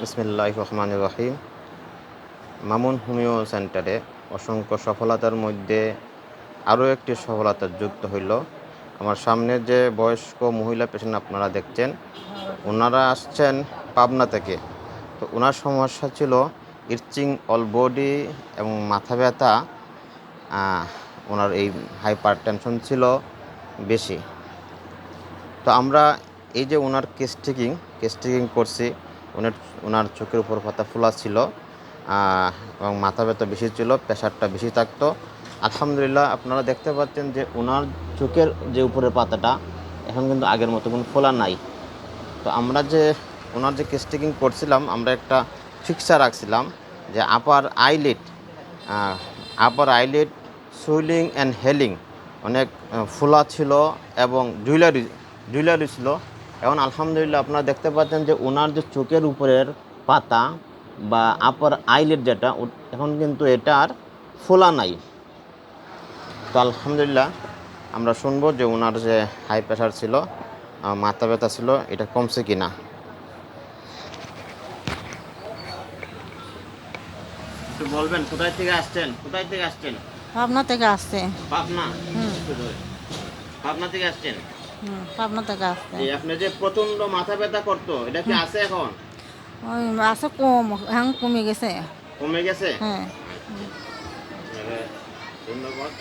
বিসমিল্লাহ রহমান রহিম মামুন হোমিও সেন্টারে অসংখ্য সফলতার মধ্যে আরও একটি সফলতা যুক্ত হইল। আমার সামনে যে বয়স্ক মহিলা পেশেন্ট আপনারা দেখছেন, ওনারা আসছেন পাবনা থেকে। তো ওনার সমস্যা ছিল ইরচিং অল বডি এবং মাথা ব্যথা। ওনার এই হাইপার টেনশন ছিল বেশি। তো আমরা এই যে ওনার কেস্টিকিং কেস্টিকিং করছি ওনার ওনার চোখের উপর পাতা ফোলা ছিল এবং মাথা ব্যথা বেশি ছিল, প্রেশারটা বেশি থাকতো। আলহামদুলিল্লাহ আপনারা দেখতে পাচ্ছেন যে ওনার চোখের যে উপরের পাতাটা এখন কিন্তু আগের মতো কোনো ফোলা নাই। তো আমরা যে ওনার যে কেস্টিকিং করছিলাম, আমরা একটা ফিক্সার রাখছিলাম যে upper eyelid upper eyelid swelling and healing অনেক ফোলা ছিল এবং জুয়েলারি জুয়েলারি ছিল। এখন আলহামদুলিল্লাহ আপনারা দেখতে পাচ্ছেন যে ওনার যে চোখের উপরের পাতা বা আপার আইলিড যেটা এখন কিন্তু এটা আর ফোলা নাই। তো আলহামদুলিল্লাহ আমরা শুনব যে ওনার যে হাই প্রেশার ছিল মাথা ব্যথা ছিল এটা কমছে কি না বলবেন কোথায় থেকে আসছেন? কোথায় থেকে আসছেন? পাবনা থেকে আসছে। পাবনা। পাবনা থেকে আসছেন? পাবনা থেকে আসতে এই আপনি যে প্রচণ্ড মাথা ব্যথা করতো এটা কি আছে এখন? ওই আছে কম হ্যাঁ কমে গেছে। কমে গেছে? হ্যাঁ। ধন্যবাদ।